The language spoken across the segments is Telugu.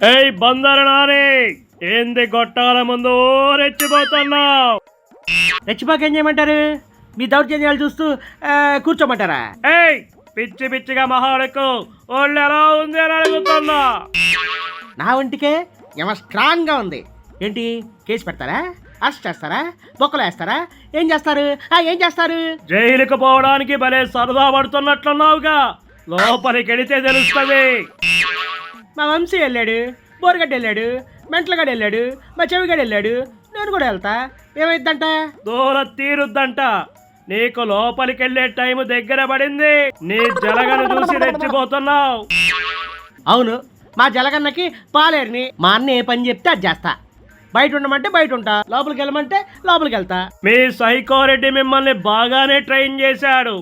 ఏయ్ బందరు నాని. ఏంది గొట్టాల ముందు రెచ్చిపోతున్నావు? రెచ్చిపోక ఏం చేయమంటారు? మీ దౌర్జన్యాలు చూస్తూ ఆ, కూర్చోమంటారా? ఏయ్ పిచ్చి పిచ్చిగా మహాడకు ఒళ్ళు ఎలా ఉంది అని అడుగుతున్నా. నా ఒంటికే ఏమో స్ట్రాంగ్గా ఉంది. ఏంటి? కేసు పెడతారా? అరెస్ట్ చేస్తారా? బొక్కలు వేస్తారా? ఏం చేస్తారు? ఆ, ఏం చేస్తారు? జైలుకు పోవడానికి భలే సరదా పడుతున్నట్లున్నావుగా. లోపలికి వెళితే తెలుస్తుంది. మా వంశీ వెళ్ళాడు బోరుగడ్డ వెళ్ళాడు మెంటలగడ వెళ్ళాడు మా చెవిగడ వెళ్ళాడు నేను కూడా వెళ్తా. ఏమైందంట? దూర తీరుద్దంట. నీకు లోపలికి వెళ్ళే టైం దగ్గర పడింది. నీ జలగను చూసి రెచ్చిపోతున్నావు. అవును మా జలగన్నకి పాలేరుని మా అన్న ఏ పని చెప్తే అది చేస్తా. బయట ఉండమంటే బయట ఉంటా లోపలికి వెళ్ళమంటే లోపలికి వెళ్తా. మీ సైకోరెడ్డి మిమ్మల్ని బాగానే ట్రైన్ చేశాడు.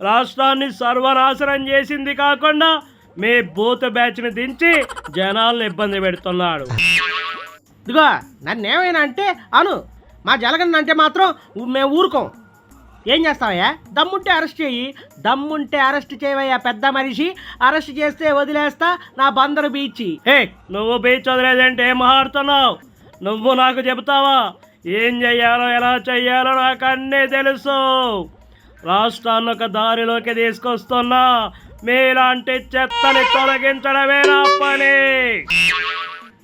రాష్ట్రాన్ని సర్వనాశనం చేసింది కాకుండా మీ బూత్ బ్యాచ్ని దించి జనాల్ని ఇబ్బంది పెడుతున్నాడు. ఇదిగో నన్ను ఏమైనా అంటే అను. మా జలగన్న అంటే మాత్రం మేము ఊరుకోం. ఏం చేస్తావయ్యా? దమ్ముంటే అరెస్ట్ చేయి. దమ్ముంటే అరెస్ట్ చేయవయ్యా పెద్ద మనిషి. అరెస్ట్ చేస్తే వదిలేస్తా నా బందరు బీచి. హే నువ్వు బీచ్ వదిలేదంటే ఏం మాట్లాడుతున్నావు? నువ్వు నాకు చెబుతావా? ఏం చెయ్యాలో ఎలా చెయ్యాలో నాకు అన్నీ తెలుసు. రాష్ట్రాన్ని ఒక దారిలోకి తీసుకొస్తున్నా. మీలాంటి చెత్తని తొలగించడమే నా పని?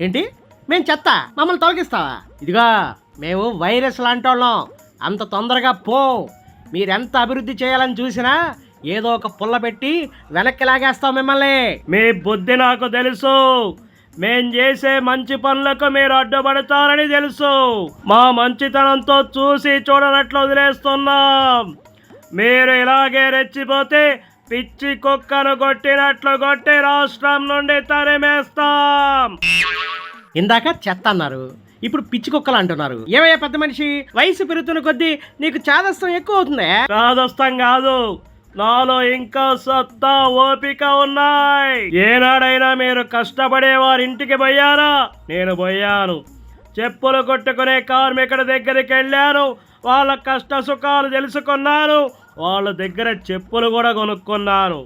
ఏంటి? మేము చెత్త. మమ్మల్ని తొలగిస్తావా? ఇదిగో మేము వైరస్ లాంటి వాళ్ళం. అంత తొందరగా పో. మీరెంత అభివృద్ధి చేయాలని చూసినా ఏదో ఒక పుల్ల పెట్టి వెనక్కి లాగేస్తాం మిమ్మల్ని. మీ బుద్ధి నాకు తెలుసు. మేం చేసే మంచి పనులకు మీరు అడ్డుపడతారని తెలుసు. మా మంచితనంతో చూసి చూడనట్లు వదిలేస్తున్నాం. మీరు ఇలాగే రెచ్చిపోతే పిచ్చి కుక్కను కొట్టినట్లు కొట్టి రాష్ట్రం నుండి తరిమేస్తాం. ఇందాక చెత్త అన్నారు ఇప్పుడు పిచ్చి కుక్కలు అంటున్నారు. ఏమయ్యా పెద్ద మనిషి? వయసు పెరుగుతున్న కొద్దీ నీకు చాదస్తం ఎక్కువ అవుతుందే? రాదస్తం కాదు నాలో ఇంకా సత్తా ఓపిక ఉన్నాయి. ఏనాడైనా మీరు కష్టపడే వారి ఇంటికి పోయారా? నేను పోయాను. చెప్పులు కొట్టుకునే కార్మికుడి దగ్గరికి వెళ్ళాను. వాళ్ళ కష్ట సుఖాలు తెలుసుకున్నాను. వాళ్ళ దగ్గర చెప్పులు కూడా కొనుక్కున్నాను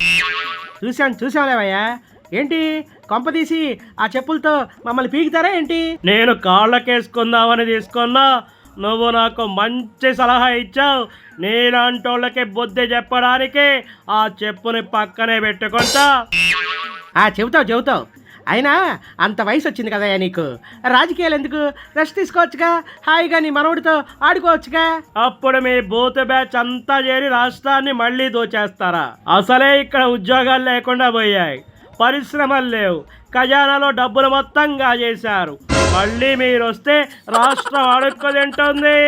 చూశాను చూసాంలేవయ్యా ఏంటి? కొంప తీసి ఆ చెప్పులతో మమ్మల్ని పీకుతారా ఏంటి? నేను కాళ్ళకేసుకుందామని తీసుకున్నా. నువ్వు నాకు మంచి సలహా ఇచ్చావు. నీలాంటోళ్ళకి బుద్ధి చెప్పడానికి ఆ చెప్పుని పక్కనే పెట్టుకుంటా. ఆ చెబుతావు చెబుతావు. అయినా అంత వయసు వచ్చింది కదయ్యా నీకు? రాజకీయాలు ఎందుకు? రెస్ట్ తీసుకోవచ్చుగా? హాయిగా నీ మనవడితో ఆడుకోవచ్చుగా? అప్పుడు మీ బూత్ బ్యాచ్ అంతా చేరి రాష్ట్రాన్ని మళ్ళీ దోచేస్తారా? అసలే ఇక్కడ ఉద్యోగాలు లేకుండా పోయాయి. పరిశ్రమలు లేవు. ఖజానాలో డబ్బులు మొత్తం గాజేశారు. మళ్ళీ మీరు వస్తే రాష్ట్రం అడుక్కు తింటుంది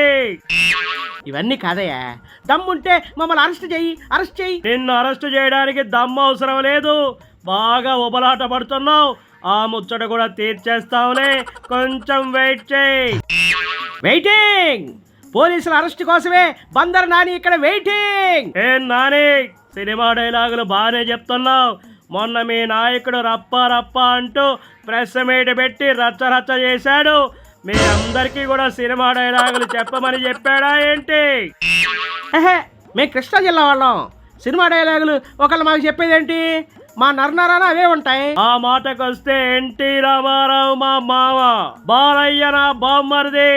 ఇవన్నీ కాదయ్యా. దమ్ముంటే మమ్మల్ని అరెస్ట్ చెయ్యి అరెస్ట్ చెయ్యి నిన్ను అరెస్ట్ చేయడానికి దమ్ము అవసరం లేదు. బాగా ఉబలాట పడుతున్నావు. ఆ ముచ్చట కూడా తీర్చేస్తావులే. కొంచెం వెయిట్ చేయి. వెయిటింగ్ పోలీసుల అరెస్ట్ కోసమే బందర్ నాని ఇక్కడ వెయిటింగ్ ఏం నాని సినిమా డైలాగులు బాగానే చెప్తున్నావు. మొన్న మీ నాయకుడు రప్ప రప్ప అంటూ ప్రెస్ మీట్ పెట్టి రచ్చ రచ్చ చేశాడు. మీ అందరికీ కూడా సినిమా డైలాగులు చెప్పమని చెప్పాడా ఏంటి? మేము కృష్ణా జిల్లా వాళ్ళం. సినిమా డైలాగులు ఒకళ్ళు మాకు చెప్పేదేంటి? మా నరనరాన అవే ఉంటాయి. ఆ మాటకు వస్తే ఎన్టీ రామారావు మా మావ బాలయ్య నా బామ్మరిది.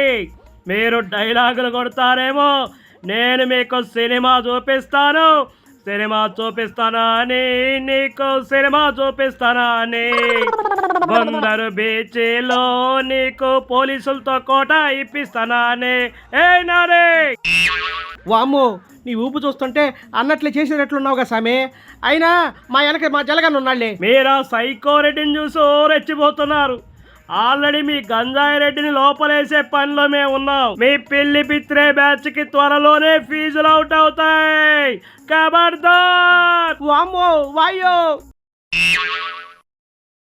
మీరు డైలాగులు కొడతారేమో నేను మీకు సినిమా చూపిస్తాను. సినిమా చూపిస్తానా అని నీకు సినిమా చూపిస్తానా అని కొందరు బీచ్లో నీకు పోలీసులతో కోట ఇప్పిస్తానా అని ఏ నారే? వామ్మో నీ ఊపు చూస్తుంటే అన్నట్లు చేసేటట్లున్నావు కదా సామి. అయినా మా వెనక మా జలగన్న ఉన్నాళ్ళే మీరా సైకో రెడ్డిని చూసి రెచ్చిపోతున్నారు. ఆల్రెడీ మీ గంజాయి రెడ్డిని లోపలేసే పనిలో మేము ఉన్నాం. మీ పిల్లి పిత్రే బ్యాచ్కి త్వరలోనే ఫీజులు అవుట్ అవుతాయి. కబర్దార్! వామ్మో వాయో